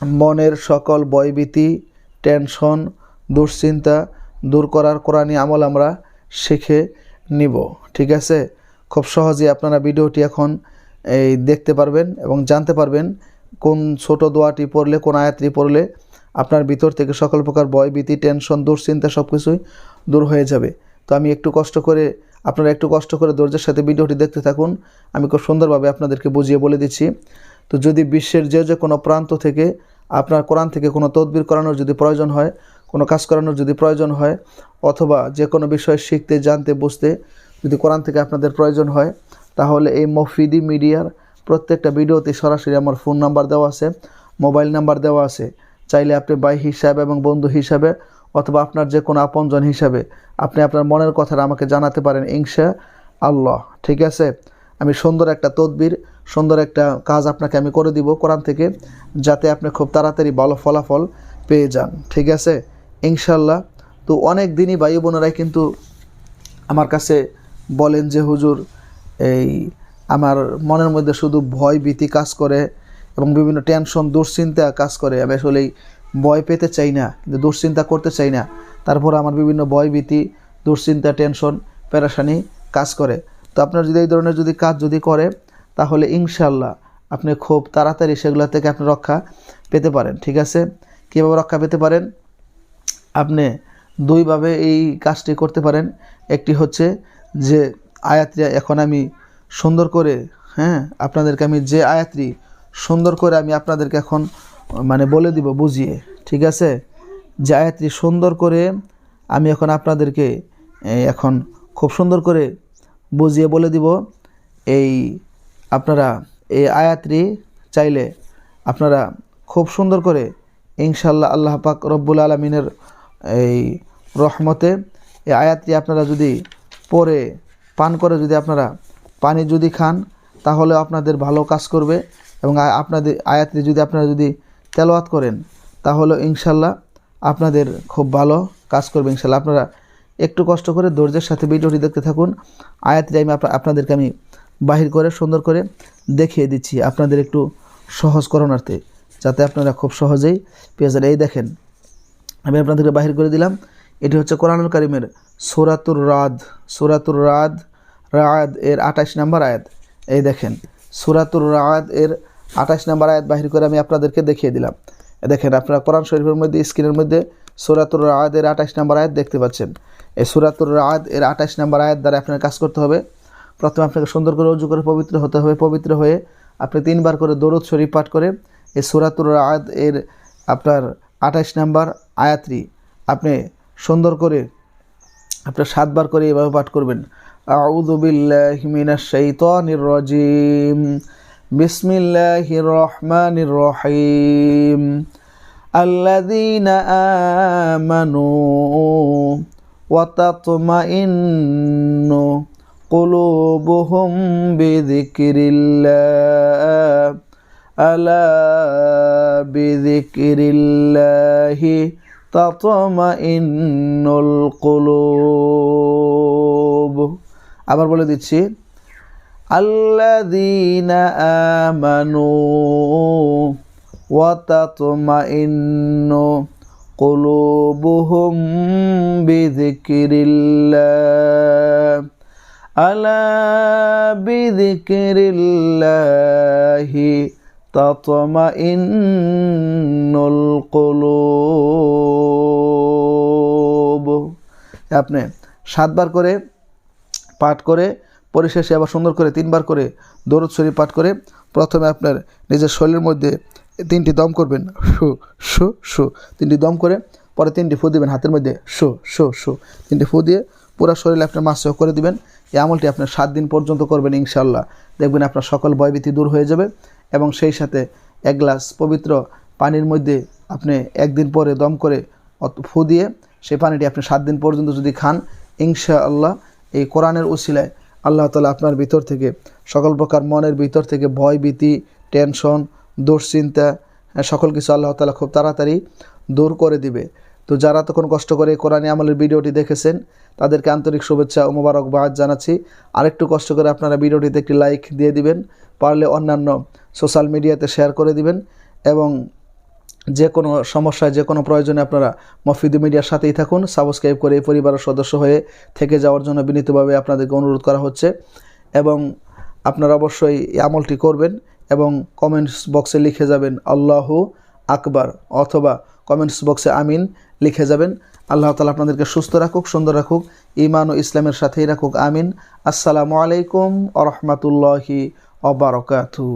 মনের সকল বয়ভীতি টেনশন, দুশ্চিন্তা দূর করার কোরআনি আমল আমরা শিখে নিব। ঠিক আছে? খুব সহজেই আপনারা ভিডিওটি এখন এই দেখতে পারবেন এবং জানতে পারবেন কোন ছোট দোয়াটি পড়লে, কোন আয়াতটি পড়লে আপনার ভিতর থেকে সকল প্রকার ভয়ভীতি, টেনশন, দুশ্চিন্তা সব কিছুই দূর হয়ে যাবে। তো আমি একটু কষ্ট করে, আপনারা একটু কষ্ট করে ধৈর্যের সাথে ভিডিওটি দেখতে থাকুন। আমি খুব সুন্দরভাবে আপনাদেরকে বুঝিয়ে বলে দিচ্ছি। তো যদি বিশ্বের যে যে কোনো প্রান্ত থেকে আপনার কোরআন থেকে কোনো তদবির করানোর যদি প্রয়োজন হয়, কোনো কাজ করানোর যদি প্রয়োজন হয়, অথবা যে কোনো বিষয় শিখতে, জানতে, বুঝতে যদি কোরআন থেকে আপনাদের প্রয়োজন হয়, তাহলে এই মফিদি মিডিয়ার প্রত্যেকটা ভিডিওতে সরাসরি আমার ফোন নাম্বার দেওয়া আছে, মোবাইল নাম্বার দেওয়া আছে। চাইলে আপনি ভাই হিসাবে এবং বন্ধু হিসাবে অথবা আপনার যে কোনো আপনজন হিসাবে আপনি আপনার মনের কথাটা আমাকে জানাতে পারেন, ইনশা আল্লাহ। ঠিক আছে? আমি সুন্দর একটা তদবির সুন্দর একটা কাজ আপনাকে আমি করে দিব কোরআন থেকে, যাতে আপনি খুব তাড়াতাড়ি ভালো ফলাফল পেয়ে যান। ঠিক আছে? ইনশাল্লাহ তো অনেক দিনই ভাই বোনেরাই কিন্তু আমার কাছে বলেন যে, হুজুর, এই আমার মনের মধ্যে শুধু ভয় ভীতি কাজ করে এবং বিভিন্ন টেনশন, দুশ্চিন্তা কাজ করে। আমি আসলে ভয় পেতে চাই না, কিন্তু দুশ্চিন্তা করতে চাই না। তারপর আমার বিভিন্ন ভয় ভীতি, দুশ্চিন্তা, টেনশন, পেরেশানি কাজ করে। তো আপনার যদি এই ধরনের যদি কাজ যদি করে তাহলে ইনশাল্লাহ আপনি খুব তাড়াতাড়ি সেগুলো থেকে আপনি রক্ষা পেতে পারেন, ঠিক আছে? কীভাবে রক্ষা পেতে পারেন? আপনি দুইভাবে এই কাজটি করতে পারেন। একটি হচ্ছে যে আয়াতটি এখন আমি সুন্দর করে হ্যাঁ আপনাদেরকে আমি যে আয়াতটি সুন্দর করে আমি আপনাদেরকে এখন মানে বলে দিব, বুঝিয়ে, ঠিক আছে? যে আয়াতটি সুন্দর করে আমি এখন আপনাদেরকে এখন খুব সুন্দর করে বুঝিয়ে বলে দিব। এই আপনারা এই আয়াতটি চাইলে আপনারা খুব সুন্দর করে ইনশাল্লাহ আল্লাহ পাক রব্বুল আলমিনের এই রহমতে এই আয়াতটি আপনারা যদি পরে পান করে যদি আপনারা পানি যদি খান, তাহলে আপনাদের ভালো কাজ করবে এবং আপনাদের আয়াতটি যদি আপনারা যদি তেলাওয়াত করেন, তাহলে ইনশাল্লাহ আপনাদের খুব ভালো কাজ করবে ইনশাল্লাহ আপনারা একটু কষ্ট করে ধৈর্যের সাথে ভিডিওটি দেখতে থাকুন। আয়াতটি আমি আপনাদেরকে আমি বাহির করে, সুন্দর করে দেখিয়ে দিচ্ছি আপনাদের একটু সহজ করণার্থে, যাতে আপনারা খুব সহজেই পেয়ে যান। এই দেখেন, আমি আপনাদেরকে বাহির করে দিলাম। এটি হচ্ছে কোরআনুল কারিমের সুরাতুর রাদ। সুরাতুর রাদ রাদ এর আঠাশ নাম্বার আয়াত। এই দেখেন, সুরাতুর রাদ এর আঠাশ নাম্বার আয়াত বাহির করে আমি আপনাদেরকে দেখিয়ে দিলাম। এ দেখেন, আপনারা কোরআন শরীফের মধ্যে, স্ক্রিনের মধ্যে সুরাতুর রাদ এর আঠাশ নাম্বার আয়াত দেখতে পাচ্ছেন। এই সুরাতুর রাদ এর আঠাশ নাম্বার আয়াত দ্বারা আপনার কাজ করতে হবে। প্রথমে আপনাকে সুন্দর করে উজু করে পবিত্র হতে হবে পবিত্র হয়ে আপনি তিনবার করে দরুদ শরীফ পাঠ করে এই সুরাতুর রাদ এর আপনার আঠাশ নাম্বার আয়াতটি আপনি সুন্দর করে আপনার সাতবার করে এভাবে পাঠ করবেন আউযু বিল্লাহি মিনাশ শাইতানির রাজিম বিসমিল্লাহির রহমানির রহিম الذين آمنوا وتطمئن قلوبهم بذكر الله ألا بذكر الله تطمئن القلوب আবার বলে দিচ্ছি الذين آمنوا وتطمئن قلوبهم بذكر الله ألا بذكر الله تطمئن القلوب আপনি সাতবার করে পাঠ করে পরিশেষে আবার সুন্দর করে তিনবার করে দরুদ শরীফ পাঠ করে প্রথমে আপনার নিজের শরীরের মধ্যে তিনটি দম করবেন শু শু শু তিনটি দম করে পরে তিনটি ফু দিবেন হাতের মধ্যে শু শু শু তিনটি ফু দিয়ে পুরো শরীরে আপনার মাসেও করে দিবেন। এই আমলটি আপনার সাত দিন পর্যন্ত করবেন ইনশাল্লাহ দেখবেন আপনার সকল ভয়ভীতি দূর হয়ে যাবে এবং সেই সাথে এক গ্লাস পবিত্র পানির মধ্যে আপনি একদিন পরে দম করে ফু দিয়ে সেই পানিটি আপনি সাত দিন পর্যন্ত যদি খান ইনশা আল্লাহ এই কোরআনের উসিলায় আল্লাহ তালা আপনার ভিতর থেকে সকল প্রকার মনের ভিতর থেকে ভয় ভীতি টেনশন দুশ্চিন্তা হ্যাঁ, সকল কিছু আল্লাহ তালা খুব তাড়াতাড়ি দূর করে দিবে। তো যারা তখন কষ্ট করে কোরআনী আমলের ভিডিওটি দেখেছেন, তাদেরকে আন্তরিক শুভেচ্ছা ও মোবারকবাদ জানাচ্ছি। আরেকটু কষ্ট করে আপনারা ভিডিওটিতে একটি লাইক দিয়ে দিবেন, পারলে অন্যান্য সোশ্যাল মিডিয়াতে শেয়ার করে দিবেন এবং যে কোনো সমস্যায়, যে কোনো প্রয়োজনে আপনারা মফিদু মিডিয়ার সাথেই থাকুন। সাবস্ক্রাইব করে এই পরিবারের সদস্য হয়ে থেকে যাওয়ার জন্য বিনীতভাবে আপনাদেরকে অনুরোধ করা হচ্ছে এবং আপনারা অবশ্যই এই আমলটি করবেন এবং কমেন্টস বক্সে লিখে যাবেন, আল্লাহু আকবার অথবা কমেন্টস বক্সে আমিন। লিখে যাবেন। আল্লাহ তালা আপনাদেরকে সুস্থ রাখুক, সুন্দর রাখুক ইমান ও ইসলামের সাথেই রাখুক, আমিন। আসসালামু আলাইকুম আ রহমতুল্লাহি অবরকাতু